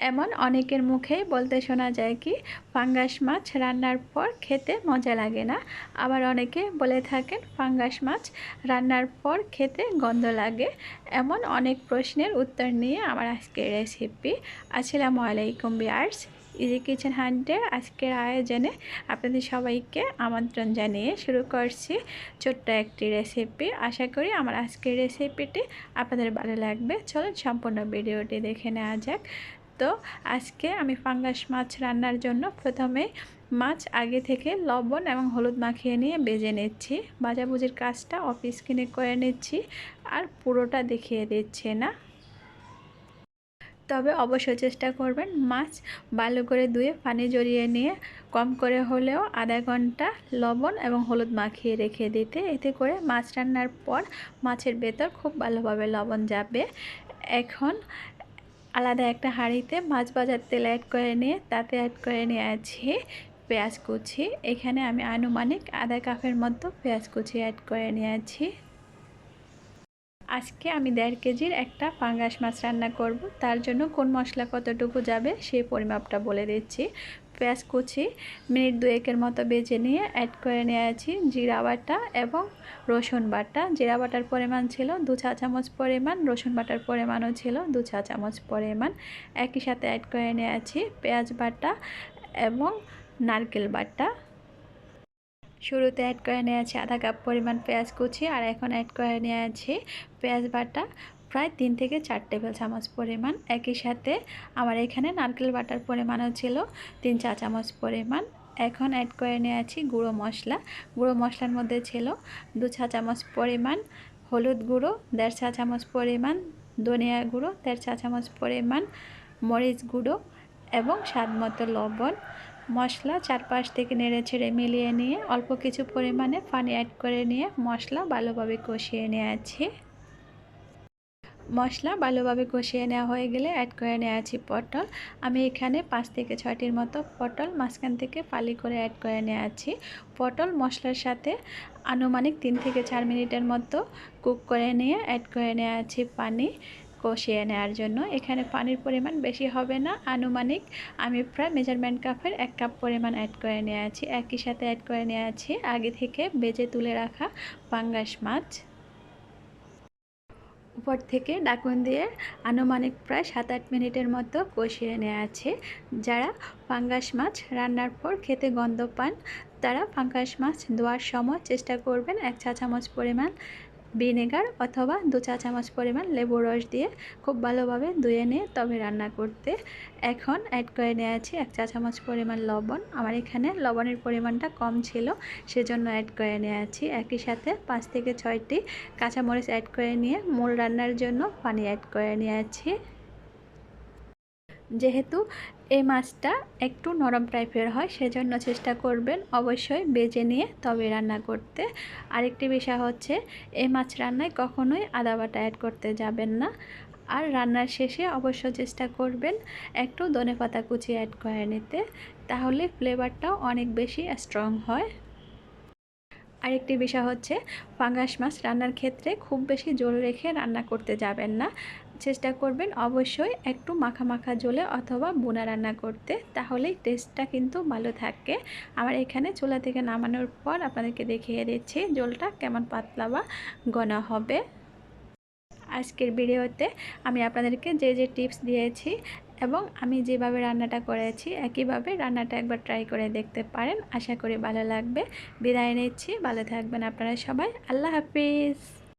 এমন অনেকের মুখেই বলতে শোনা যায় কি, ফাঙ্গাস মাছ রান্নার পর খেতে মজা লাগে না। আবার অনেকে বলে থাকেন, ফাঙ্গাস মাছ রান্নার পর খেতে গন্ধ লাগে। এমন অনেক প্রশ্নের উত্তর নিয়ে আমার আজকের রেসিপি আসসালামু আলাইকুম বিয়ার্স ইজি কিচেন হান্টের আজকের আয়োজনে আপনাদের সবাইকে আমন্ত্রণ জানিয়ে শুরু করছি ছোট্ট একটি রেসিপি আশা করি আমার আজকের রেসিপিটি আপনাদের ভালো লাগবে। চলুন সম্পূর্ণ ভিডিওটি দেখে নেওয়া যাক। তো আজকে আমি ফাঙ্গাস মাছ রান্নার জন্য প্রথমে মাছ আগে থেকে লবণ এবং হলুদ মাখিয়ে নিয়ে বেজে নিচ্ছি। বাজাবুজির কাজটা অফিস কিনে করে নিচ্ছি আর পুরোটা দেখিয়ে দিচ্ছে না। তবে অবশ্যই চেষ্টা করবেন মাছ ভালো করে ধুয়ে পানি জড়িয়ে নিয়ে কম করে হলেও আধা ঘণ্টা লবণ এবং হলুদ মাখিয়ে রেখে দিতে। এতে করে মাছ রান্নার পর মাছের ভেতর খুব ভালোভাবে লবণ যাবে। এখন আলাদা একটা হাঁড়িতে মাছ ভাজার তেল অ্যাড করে নিয়ে, তাতে অ্যাড করে নিয়ে আছি পেঁয়াজ কুচি। এখানে আমি আনুমানিক আধা কাপের মতো পেঁয়াজ কুচি অ্যাড করে নিয়ে আছি। আজকে আমি দেড় কেজির একটা পাঙ্গাস মাছ রান্না করব। তার জন্য কোন মশলা কতটুকু যাবে সেই পরিমাপটা বলে দিচ্ছি। পেঁয়াজ কুচি, মিনিট দুয়েকের মতো বেজে নিয়ে অ্যাড করে নিয়েছি জিরা বাটা এবং রসুন বাটা। জিরা বাটার পরিমাণ ছিল দু চা চামচ পরিমাণ, রসুন বাটার পরিমাণও ছিল দু চা চামচ পরিমাণ। একই সাথে অ্যাড করে নিয়েছি পেঁয়াজ বাটা এবং নারকেল বাটা। শুরুতে অ্যাড করে নিয়েছি আধা কাপ পরিমাণ পেঁয়াজ কুচি আর এখন অ্যাড করে নিয়েছি পেঁয়াজ বাটা। প্রায় তিন থেকে চার টেবিল চামচ পরিমাণ। একই সাথে আমার এখানে নারকেল বাটার পরিমাণও ছিল, তিন চা চামচ পরিমাণ। এখন অ্যাড করে নিয়েছি গুঁড়ো মশলা। গুঁড়ো মশলার মধ্যে ছিল দু চা চামচ পরিমাণ হলুদ গুঁড়ো, দেড় চা চামচ পরিমাণ ধনিয়া গুঁড়ো, দেড় চা চামচ পরিমাণ মরিচ গুঁড়ো এবং স্বাদ মতো লবণ। মশলা চারপাশ থেকে নেড়ে ছেড়ে মিলিয়ে নিয়ে অল্প কিছু পরিমাণে পানি অ্যাড করে নিয়ে মশলা ভালোভাবে কষিয়ে নিয়েছি। মশলা ভালোভাবে কষিয়ে নেওয়া হয়ে গেলে অ্যাড করে নেওয়াছি পটল। আমি এখানে পাঁচ থেকে ছয়টির মতো পটল মাঝখান থেকে ফালি করে অ্যাড করে নেওয়াছি পটল মশলার সাথে আনুমানিক তিন থেকে চার মিনিটের মতো কুক করে নিয়ে অ্যাড করে নেওয়াছি পানি কষিয়ে নেওয়ার জন্য। এখানে পানির পরিমাণ বেশি হবে না। আনুমানিক আমি প্রায় মেজারমেন্ট কাপের এক কাপ পরিমাণ অ্যাড করে নিয়ে আছি একই সাথে অ্যাড করে নিয়েছি আগে থেকে বেজে তুলে রাখা পাঙ্গাস মাছ। উপর থেকে ডাকুন দিয়ে আনুমানিক প্রায় সাত আট মিনিটের মতো কষিয়ে নেওয়া আছে। যারা ফাঙ্গাস মাছ রান্নার পর খেতে গন্ধ পান, তারা পাঙ্গাস মাছ ধোয়ার সময় চেষ্টা করবেন এক চা চামচ পরিমাণ ভিনেগার অথবা দু চা চামচ পরিমাণ লেবু রস দিয়ে খুব ভালোভাবে ধুয়ে নিয়ে তবে রান্না করতে। এখন অ্যাড করে নিয়েছি এক চা চামচ পরিমাণ লবণ। আমার এখানে লবণের পরিমাণটা কম ছিল, সেজন্য অ্যাড করে নিয়েছি একই সাথে পাঁচ থেকে ছয়টি কাঁচামরিচ অ্যাড করে নিয়ে মূল রান্নার জন্য পানি অ্যাড করে নিয়েছি যেহেতু এই মাছটা একটু নরম টাইপের হয়, সেজন্য চেষ্টা করবেন অবশ্যই বেজে নিয়ে তবে রান্না করতে। আরেকটি বিষয় হচ্ছে, এই মাছ রান্নায় কখনোই আদা বাটা অ্যাড করতে যাবেন না। আর রান্নার শেষে অবশ্য চেষ্টা করবেন একটু ধনে পাতা কুচি অ্যাড করে নিতে, তাহলে ফ্লেভারটাও অনেক বেশি স্ট্রং হয়। আরেকটি বিষয় হচ্ছে ফাঙ্গাস মাছ রান্নার ক্ষেত্রে খুব বেশি জল রেখে রান্না করতে যাবেন না। চেষ্টা করবেন অবশ্যই একটু মাখা মাখা জলে অথবা বোনা রান্না করতে, তাহলেই টেস্টটা কিন্তু ভালো থাকে। আমার এখানে চুলা থেকে নামানোর পর আপনাদেরকে দেখিয়ে দিচ্ছি জলটা কেমন পাতলা বা ঘন হবে। আজকের ভিডিওতে আমি আপনাদেরকে যে যে টিপস দিয়েছি এবং আমি যেভাবে রান্নাটা করেছি, একইভাবে রান্নাটা একবার ট্রাই করে দেখতে পারেন। আশা করি ভালো লাগবে। বিদায় নিচ্ছি। ভালো থাকবেন আপনারা সবাই। আল্লাহ হাফিজ।